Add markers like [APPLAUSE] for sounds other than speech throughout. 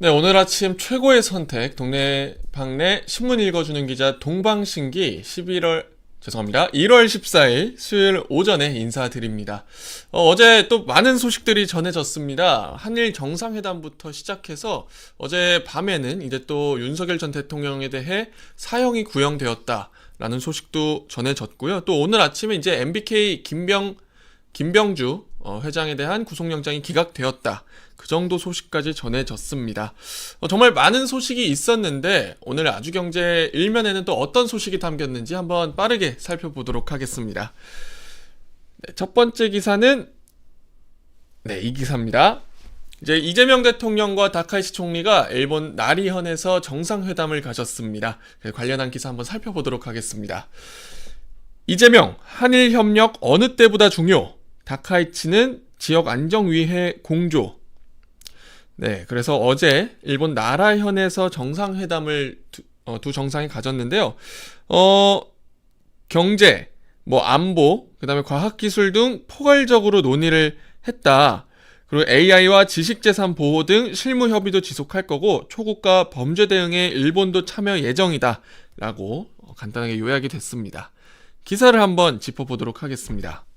네, 오늘 아침 최고의 선택, 동네 방네 신문 읽어주는 기자 동방신기 11월, 죄송합니다. 1월 14일 수요일 오전에 인사드립니다. 어, 제또 많은 소식들이 전해졌습니다. 한일 정상회담부터 시작해서 어제 밤에는 이제 또 윤석열 전 대통령에 대해 사형이 구형되었다. 라는 소식도 전해졌고요. 또 오늘 아침에 이제 MBK 김병 김병주 어, 회장에 대한 구속영장이 기각되었다. 그 정도 소식까지 전해졌습니다. 어, 정말 많은 소식이 있었는데 오늘 아주경제 일면에는 또 어떤 소식이 담겼는지 한번 빠르게 살펴보도록 하겠습니다. 네, 첫 번째 기사는 네, 이 기사입니다. 이제 이재명 대통령과 다카이치 총리가 일본 나리현에서 정상회담을 가졌습니다. 그 관련한 기사 한번 살펴보도록 하겠습니다. 이재명, 한일 협력 어느 때보다 중요. 다카이치는 지역 안정 위해 공조. 네, 그래서 어제 일본 나라현에서 정상회담을 두, 어, 두 정상이 가졌는데요. 어, 경제, 뭐 안보, 그다음에 과학기술 등 포괄적으로 논의를 했다. 그리고 AI와 지식재산 보호 등 실무 협의도 지속할 거고 초국가 범죄 대응에 일본도 참여 예정이다. 라고 간단하게 요약이 됐습니다. 기사를 한번 짚어보도록 하겠습니다.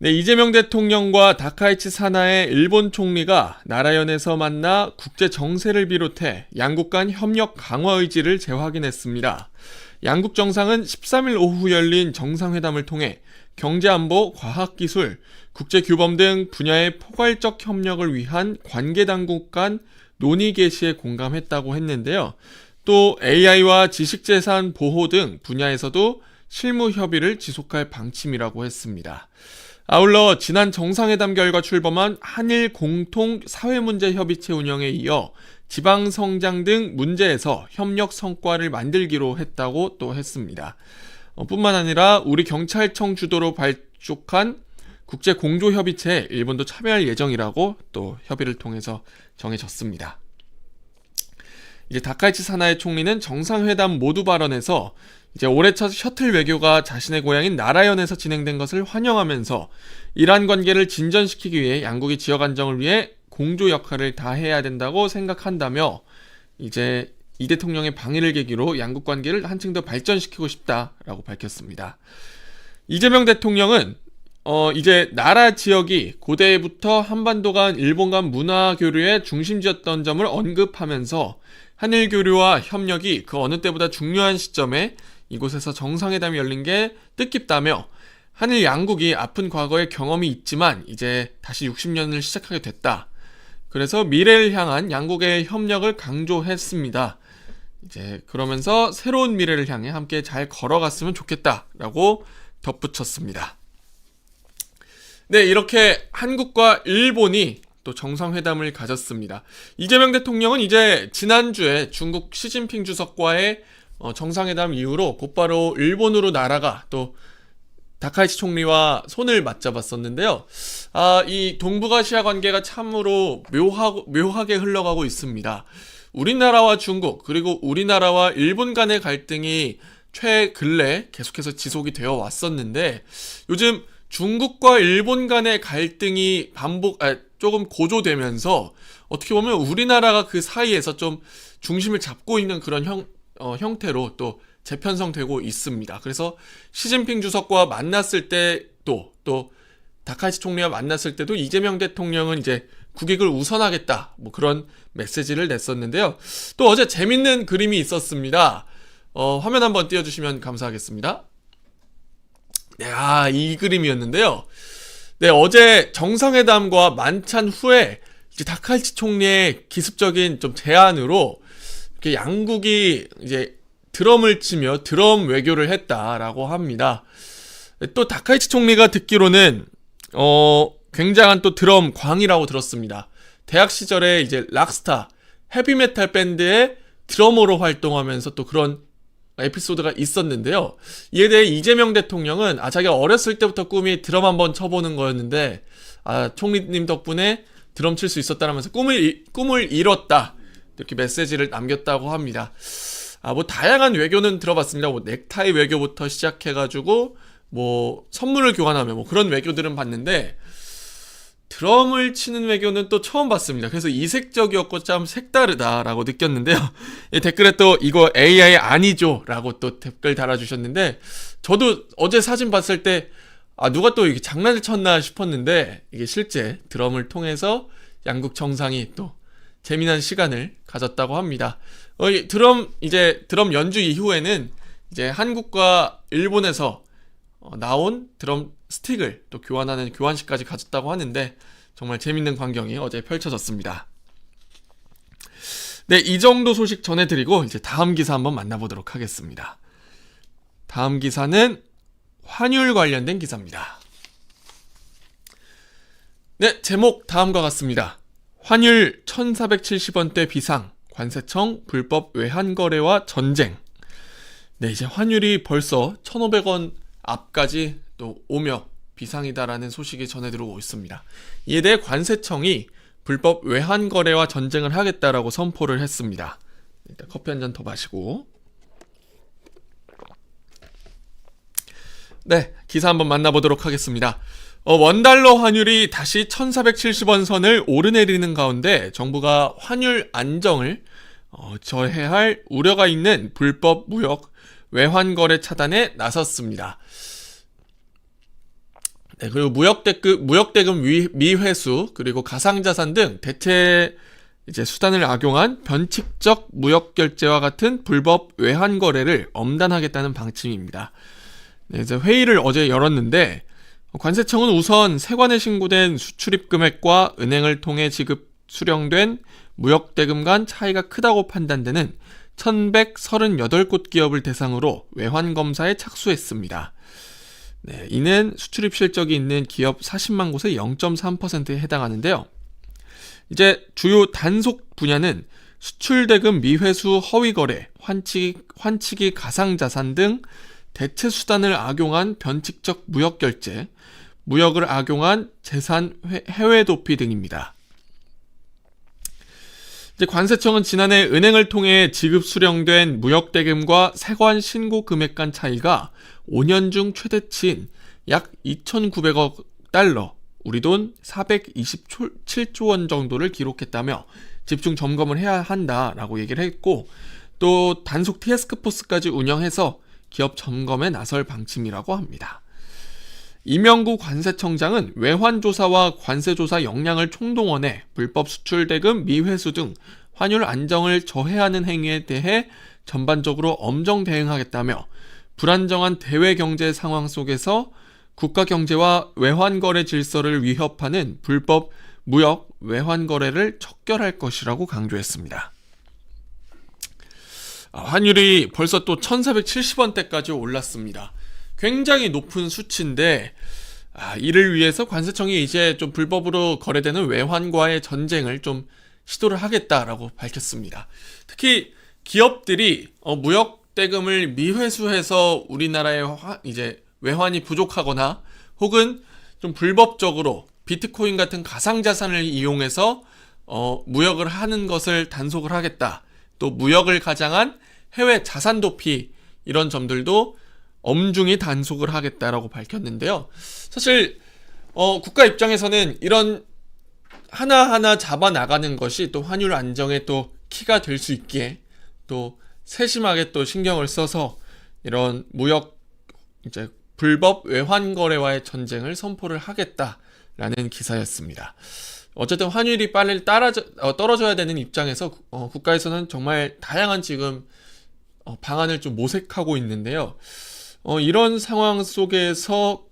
네, 이재명 대통령과 다카이치 사나의 일본 총리가 나라연에서 만나 국제 정세를 비롯해 양국 간 협력 강화 의지를 재확인했습니다. 양국 정상은 13일 오후 열린 정상회담을 통해 경제안보, 과학기술, 국제규범 등 분야의 포괄적 협력을 위한 관계 당국 간 논의 개시에 공감했다고 했는데요. 또 AI와 지식재산 보호 등 분야에서도 실무 협의를 지속할 방침이라고 했습니다. 아울러 지난 정상회담 결과 출범한 한일 공통 사회문제협의체 운영에 이어 지방 성장 등 문제에서 협력 성과를 만들기로 했다고 또 했습니다. 어, 뿐만 아니라 우리 경찰청 주도로 발족한 국제 공조 협의체에 일본도 참여할 예정이라고 또 협의를 통해서 정해졌습니다. 이제 다카이치 사나의 총리는 정상회담 모두 발언에서 이제 올해 첫 셔틀 외교가 자신의 고향인 나라연에서 진행된 것을 환영하면서 이란 관계를 진전시키기 위해 양국의 지역 안정을 위해 공조 역할을 다해야 된다고 생각한다며 이제 이 대통령의 방해를 계기로 양국 관계를 한층 더 발전시키고 싶다라고 밝혔습니다. 이재명 대통령은 어 이제 나라 지역이 고대부터 한반도 간 일본 간 문화 교류의 중심지였던 점을 언급하면서 한일 교류와 협력이 그 어느 때보다 중요한 시점에 이곳에서 정상회담이 열린 게 뜻깊다며 한일 양국이 아픈 과거의 경험이 있지만 이제 다시 60년을 시작하게 됐다. 그래서 미래를 향한 양국의 협력을 강조했습니다. 이제 그러면서 새로운 미래를 향해 함께 잘 걸어갔으면 좋겠다라고 덧붙였습니다. 네, 이렇게 한국과 일본이 또 정상회담을 가졌습니다. 이재명 대통령은 이제 지난주에 중국 시진핑 주석과의 어, 정상회담 이후로 곧바로 일본으로 날아가 또 다카이치 총리와 손을 맞잡았었는데요. 아, 이 동북아시아 관계가 참으로 묘하고, 묘하게 흘러가고 있습니다. 우리나라와 중국, 그리고 우리나라와 일본 간의 갈등이 최근래 계속해서 지속이 되어 왔었는데, 요즘 중국과 일본 간의 갈등이 반복, 아, 조금 고조되면서, 어떻게 보면 우리나라가 그 사이에서 좀 중심을 잡고 있는 그런 형, 어, 형태로 또 재편성되고 있습니다. 그래서 시진핑 주석과 만났을 때도 또 다카이치 총리와 만났을 때도 이재명 대통령은 이제 국익을 우선하겠다 뭐 그런 메시지를 냈었는데요. 또 어제 재밌는 그림이 있었습니다. 어, 화면 한번 띄워주시면 감사하겠습니다. 네, 아, 이 그림이었는데요. 네, 어제 정상회담과 만찬 후에 다카이치 총리의 기습적인 좀 제안으로 양국이 이제 드럼을 치며 드럼 외교를 했다라고 합니다. 또 다카이치 총리가 듣기로는 어 굉장한 또 드럼 광이라고 들었습니다. 대학 시절에 이제 락스타 헤비메탈 밴드의 드러머로 활동하면서 또 그런 에피소드가 있었는데요. 이에 대해 이재명 대통령은 아 자기가 어렸을 때부터 꿈이 드럼 한번 쳐보는 거였는데 아 총리님 덕분에 드럼 칠 수 있었다라면서 꿈을 꿈을 이뤘다 이렇게 메시지를 남겼다고 합니다. 아, 뭐, 다양한 외교는 들어봤습니다. 뭐, 넥타이 외교부터 시작해가지고, 뭐, 선물을 교환하며, 뭐, 그런 외교들은 봤는데, 드럼을 치는 외교는 또 처음 봤습니다. 그래서 이색적이었고 참 색다르다라고 느꼈는데요. [LAUGHS] 이 댓글에 또 이거 AI 아니죠? 라고 또 댓글 달아주셨는데, 저도 어제 사진 봤을 때, 아, 누가 또 이게 장난을 쳤나 싶었는데, 이게 실제 드럼을 통해서 양국 정상이 또 재미난 시간을 가졌다고 합니다. 어, 이 드럼, 이제 드럼 연주 이후에는 이제 한국과 일본에서 어, 나온 드럼 스틱을 또 교환하는 교환식까지 가졌다고 하는데 정말 재밌는 광경이 어제 펼쳐졌습니다. 네, 이 정도 소식 전해드리고 이제 다음 기사 한번 만나보도록 하겠습니다. 다음 기사는 환율 관련된 기사입니다. 네, 제목 다음과 같습니다. 환율 1470원대 비상, 관세청 불법 외환거래와 전쟁. 네, 이제 환율이 벌써 1500원 앞까지 또 오며 비상이다라는 소식이 전해 들어오고 있습니다. 이에 대해 관세청이 불법 외환 거래와 전쟁을 하겠다라고 선포를 했습니다. 일단 커피 한 잔 더 마시고 네, 기사 한번 만나보도록 하겠습니다. 어, 원달러 환율이 다시 1470원 선을 오르내리는 가운데 정부가 환율 안정을 어, 저해할 우려가 있는 불법 무역 외환 거래 차단에 나섰습니다. 네, 그리고 무역 대금, 무역 대금 위, 미회수, 그리고 가상 자산 등 대체 이제 수단을 악용한 변칙적 무역 결제와 같은 불법 외환 거래를 엄단하겠다는 방침입니다. 네, 이제 회의를 어제 열었는데, 관세청은 우선 세관에 신고된 수출입 금액과 은행을 통해 지급 수령된 무역 대금 간 차이가 크다고 판단되는 1138곳 기업을 대상으로 외환 검사에 착수했습니다. 네, 이는 수출입 실적이 있는 기업 40만 곳의 0.3%에 해당하는데요. 이제 주요 단속 분야는 수출대금 미회수 허위거래, 환치기, 환치기 가상자산 등 대체 수단을 악용한 변칙적 무역 결제, 무역을 악용한 재산 해외 도피 등입니다. 관세청은 지난해 은행을 통해 지급 수령된 무역 대금과 세관 신고 금액 간 차이가 5년 중 최대치인 약 2,900억 달러, 우리 돈 427조 원 정도를 기록했다며 집중 점검을 해야 한다라고 얘기를 했고 또 단속 티스크포스까지 운영해서 기업 점검에 나설 방침이라고 합니다. 이명구 관세청장은 외환조사와 관세조사 역량을 총동원해 불법 수출 대금 미회수 등 환율 안정을 저해하는 행위에 대해 전반적으로 엄정 대응하겠다며 불안정한 대외 경제 상황 속에서 국가 경제와 외환 거래 질서를 위협하는 불법 무역 외환 거래를 척결할 것이라고 강조했습니다. 아, 환율이 벌써 또 1470원대까지 올랐습니다. 굉장히 높은 수치인데 아, 이를 위해서 관세청이 이제 좀 불법으로 거래되는 외환과의 전쟁을 좀 시도를 하겠다라고 밝혔습니다. 특히 기업들이 어, 무역 대금을 미회수해서 우리나라의 화, 이제 외환이 부족하거나 혹은 좀 불법적으로 비트코인 같은 가상 자산을 이용해서 어, 무역을 하는 것을 단속을 하겠다. 또 무역을 가장한 해외 자산 도피 이런 점들도 엄중히 단속을 하겠다라고 밝혔는데요. 사실 어, 국가 입장에서는 이런 하나하나 잡아 나가는 것이 또 환율 안정에 또 키가 될 수 있게 또 세심하게 또 신경을 써서 이런 무역 이제 불법 외환 거래와의 전쟁을 선포를 하겠다라는 기사였습니다. 어쨌든 환율이 빨리 따라져, 어, 떨어져야 되는 입장에서 어, 국가에서는 정말 다양한 지금 어, 방안을 좀 모색하고 있는데요. 어, 이런 상황 속에서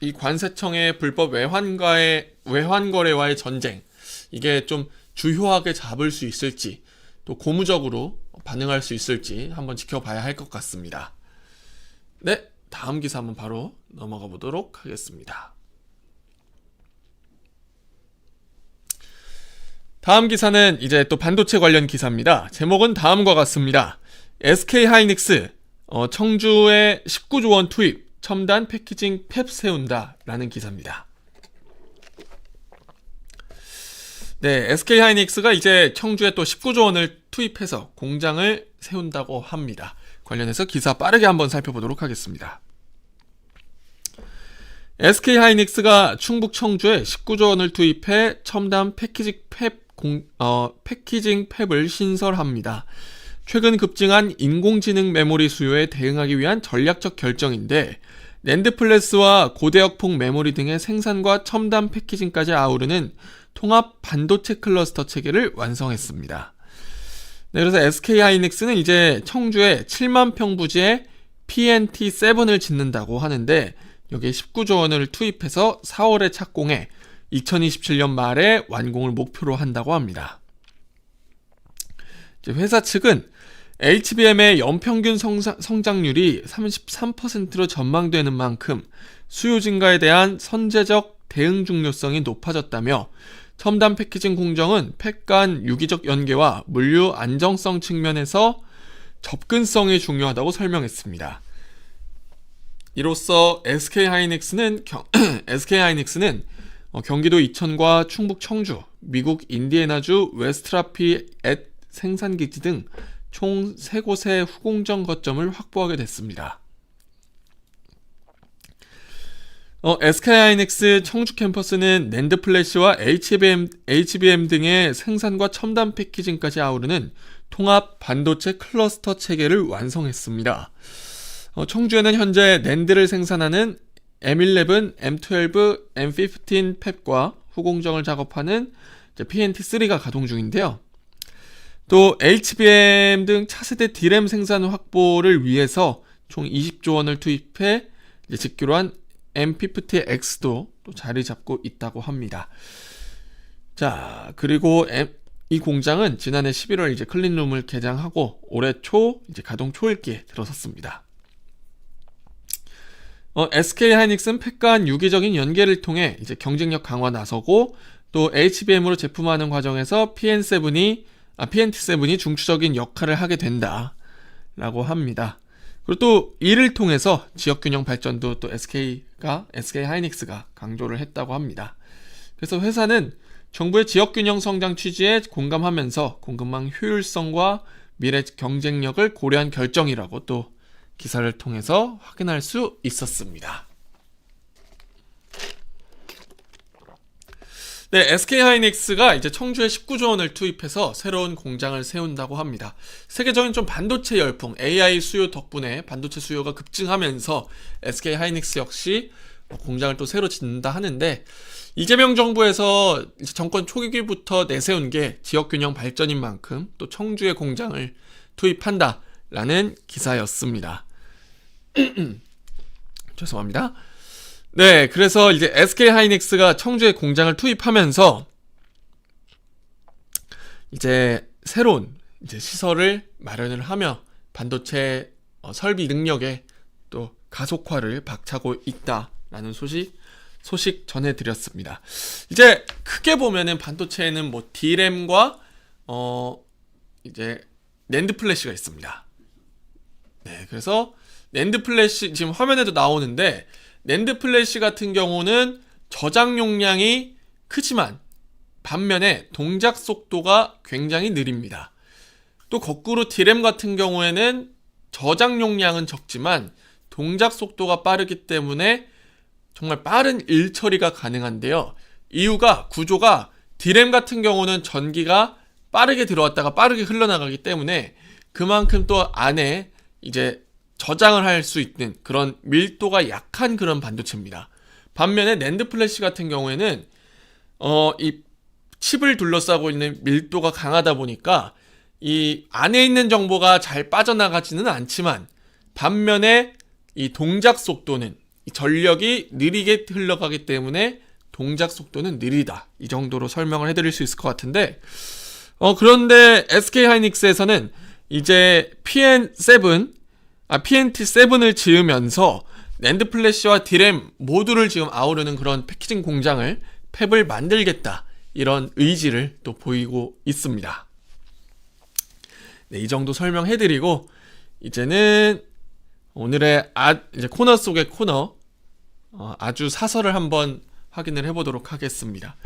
이 관세청의 불법 외환과의 외환 거래와의 전쟁 이게 좀 주요하게 잡을 수 있을지 또 고무적으로 반응할 수 있을지 한번 지켜봐야 할 것 같습니다. 네, 다음 기사 한번 바로 넘어가 보도록 하겠습니다. 다음 기사는 이제 또 반도체 관련 기사입니다. 제목은 다음과 같습니다. SK 하이닉스 어, 청주에 19조 원 투입 첨단 패키징 펩 세운다라는 기사입니다. 네, SK 하이닉스가 이제 청주에 또 19조 원을 투입해서 공장을 세운다고 합니다. 관련해서 기사 빠르게 한번 살펴보도록 하겠습니다. SK 하이닉스가 충북 청주에 19조 원을 투입해 첨단 패키징 팹 공, 어, 패키징 팹을 신설합니다. 최근 급증한 인공지능 메모리 수요에 대응하기 위한 전략적 결정인데 낸드 플래스와 고대역폭 메모리 등의 생산과 첨단 패키징까지 아우르는 통합 반도체 클러스터 체계를 완성했습니다. 네, 그래서 SK 하이닉스는 이제 청주에 7만 평 부지에 PNT7을 짓는다고 하는데 여기에 19조 원을 투입해서 4월에 착공해 2027년 말에 완공을 목표로 한다고 합니다. 이제 회사 측은 HBM의 연평균 성장, 성장률이 33%로 전망되는 만큼 수요 증가에 대한 선제적 대응 중요성이 높아졌다며 첨단 패키징 공정은 팩 간 유기적 연계와 물류 안정성 측면에서 접근성이 중요하다고 설명했습니다. 이로써 SK 하이닉스는 경, SK 하이닉스는 어, 경기도 이천과 충북 청주, 미국 인디애나주 웨스트라피엣 생산기지 등 총 3곳의 후공정 거점을 확보하게 됐습니다. 어, SK 하이닉스 청주 캠퍼스는 낸드 플래시와 HBM, HBM 등의 생산과 첨단 패키징까지 아우르는 통합 반도체 클러스터 체계를 완성했습니다. 어, 청주에는 현재 낸드를 생산하는 M11, M12, M15 팹과 후공정을 작업하는 PNT3가 가동 중인데요. 또 HBM 등 차세대 D램 생산 확보를 위해서 총 20조 원을 투입해 짓기로 한 M50X도 또 자리 잡고 있다고 합니다. 자, 그리고 M, 이 공장은 지난해 11월 이제 클린룸을 개장하고 올해 초 이제 가동 초읽기에 들어섰습니다. 어, SK 하이닉스는 팩간 유기적인 연계를 통해 이제 경쟁력 강화 나서고 또 HBM으로 제품화하는 과정에서 PN7이 아, PNT7이 중추적인 역할을 하게 된다 라고 합니다. 그리고 또 이를 통해서 지역 균형 발전도 또 SK가 SK 하이닉스가 강조를 했다고 합니다. 그래서 회사는 정부의 지역 균형 성장 취지에 공감하면서 공급망 효율성과 미래 경쟁력을 고려한 결정이라고 또 기사를 통해서 확인할 수 있었습니다. 네, SK 하이닉스가 이제 청주에 19조 원을 투입해서 새로운 공장을 세운다고 합니다. 세계적인 좀 반도체 열풍, AI 수요 덕분에 반도체 수요가 급증하면서 SK 하이닉스 역시 공장을 또 새로 짓는다 하는데 이재명 정부에서 정권 초기부터 내세운 게 지역 균형 발전인 만큼 또 청주에 공장을 투입한다라는 기사였습니다. [CLEARS THROAT] 죄송합니다. 네, 그래서 이제 SK 하이닉스가 청주에 공장을 투입하면서 이제 새로운 이제 시설을 마련을 하며 반도체 어, 설비 능력에 또 가속화를 박차고 있다라는 소식 소식 전해드렸습니다. 이제 크게 보면은 반도체에는 뭐 D램과 어 이제 낸드 플래시가 있습니다. 네, 그래서 낸드 플래시 지금 화면에도 나오는데 낸드 플래시 같은 경우는 저장 용량이 크지만 반면에 동작 속도가 굉장히 느립니다. 또 거꾸로 디램 같은 경우에는 저장 용량은 적지만 동작 속도가 빠르기 때문에 정말 빠른 일 처리가 가능한데요. 이유가 구조가 디램 같은 경우는 전기가 빠르게 들어왔다가 빠르게 흘러나가기 때문에 그만큼 또 안에 이제 저장을 할 수 있는 그런 밀도가 약한 그런 반도체입니다. 반면에 낸드 플래시 같은 경우에는 어, 이 칩을 둘러싸고 있는 밀도가 강하다 보니까 이 안에 있는 정보가 잘 빠져나가지는 않지만 반면에 이 동작 속도는 이 전력이 느리게 흘러가기 때문에 동작 속도는 느리다. 이 정도로 설명을 해드릴 수 있을 것 같은데, 어, 그런데 SK 하이닉스에서는 이제 PN7, 아, PNT7을 지으면서 랜드 플래시와 디램 모두를 지금 아우르는 그런 패키징 공장을 팹을 만들겠다. 이런 의지를 또 보이고 있습니다. 네, 이 정도 설명해드리고, 이제는 오늘의 아, 이제 코너 속의 코너, 어, 아주 사설을 한번 확인을 해보도록 하겠습니다.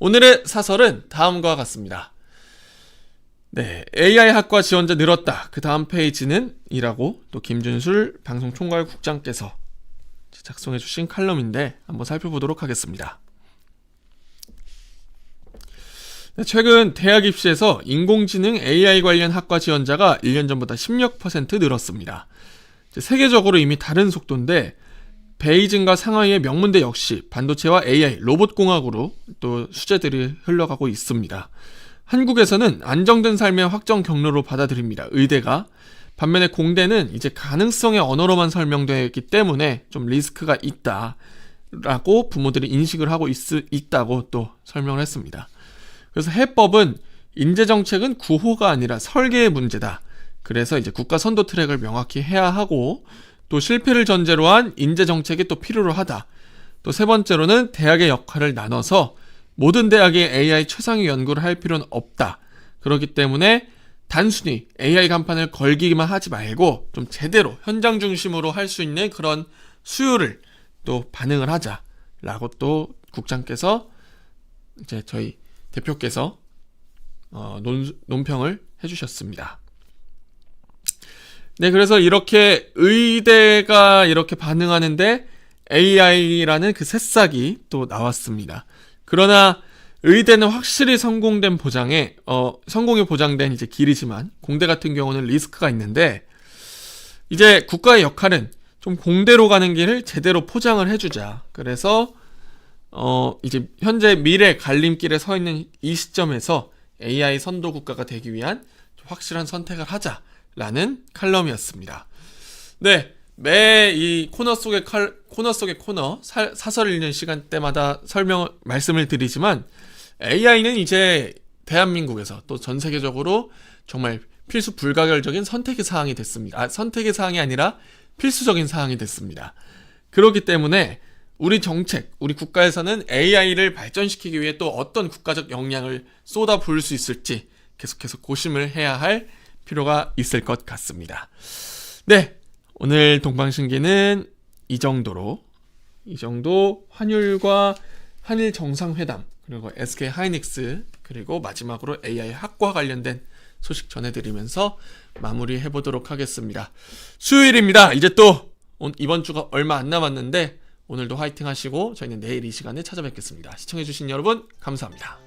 오늘의 사설은 다음과 같습니다. 네, AI 학과 지원자 늘었다. 그 다음 페이지는 이라고 또 김준술 방송총괄 국장께서 작성해 주신 칼럼인데 한번 살펴보도록 하겠습니다. 네, 최근 대학 입시에서 인공지능 AI 관련 학과 지원자가 1년 전보다 16% 늘었습니다. 세계적으로 이미 다른 속도인데 베이징과 상하이의 명문대 역시 반도체와 AI, 로봇공학으로 또 수재들이 흘러가고 있습니다. 한국에서는 안정된 삶의 확정 경로로 받아들입니다. 의대가. 반면에 공대는 이제 가능성의 언어로만 설명되기 때문에 좀 리스크가 있다 라고 부모들이 인식을 하고 있, 있다고 또 설명을 했습니다. 그래서 해법은 인재 정책은 구호가 아니라 설계의 문제다. 그래서 이제 국가 선도 트랙을 명확히 해야 하고 또 실패를 전제로 한 인재 정책이 또 필요로 하다. 또 세 번째로는 대학의 역할을 나눠서 모든 대학이 AI 최상위 연구를 할 필요는 없다. 그렇기 때문에 단순히 AI 간판을 걸기만 하지 말고 좀 제대로 현장 중심으로 할 수 있는 그런 수요를 또 반응을 하자라고 또 국장께서 이제 저희 대표께서 어, 논, 논평을 해주셨습니다. 네, 그래서 이렇게 의대가 이렇게 반응하는데 AI라는 그 새싹이 또 나왔습니다. 그러나 의대는 확실히 성공된 보장에 어 성공이 보장된 이제 길이지만 공대 같은 경우는 리스크가 있는데 이제 국가의 역할은 좀 공대로 가는 길을 제대로 포장을 해주자. 그래서 어 이제 현재 미래 갈림길에 서 있는 이 시점에서 AI 선도 국가가 되기 위한 확실한 선택을 하자라는 칼럼이었습니다. 네. 매 이 코너 속의 칼, 코너 속의 코너 사, 사설 읽는 시간 때마다 설명 말씀을 드리지만 AI는 이제 대한민국에서 또 전 세계적으로 정말 필수 불가결적인 선택의 사항이 됐습니다. 아, 선택의 사항이 아니라 필수적인 사항이 됐습니다. 그렇기 때문에 우리 정책, 우리 국가에서는 AI를 발전시키기 위해 또 어떤 국가적 역량을 쏟아 부을 수 있을지 계속해서 고심을 해야 할 필요가 있을 것 같습니다. 네. 오늘 동방신기는 이 정도로, 이 정도 환율과 한일 정상회담, 그리고 SK 하이닉스, 그리고 마지막으로 AI 학과 관련된 소식 전해드리면서 마무리해 보도록 하겠습니다. 수요일입니다. 이제 또 이번 주가 얼마 안 남았는데 오늘도 화이팅 하시고 저희는 내일 이 시간에 찾아뵙겠습니다. 시청해주신 여러분 감사합니다.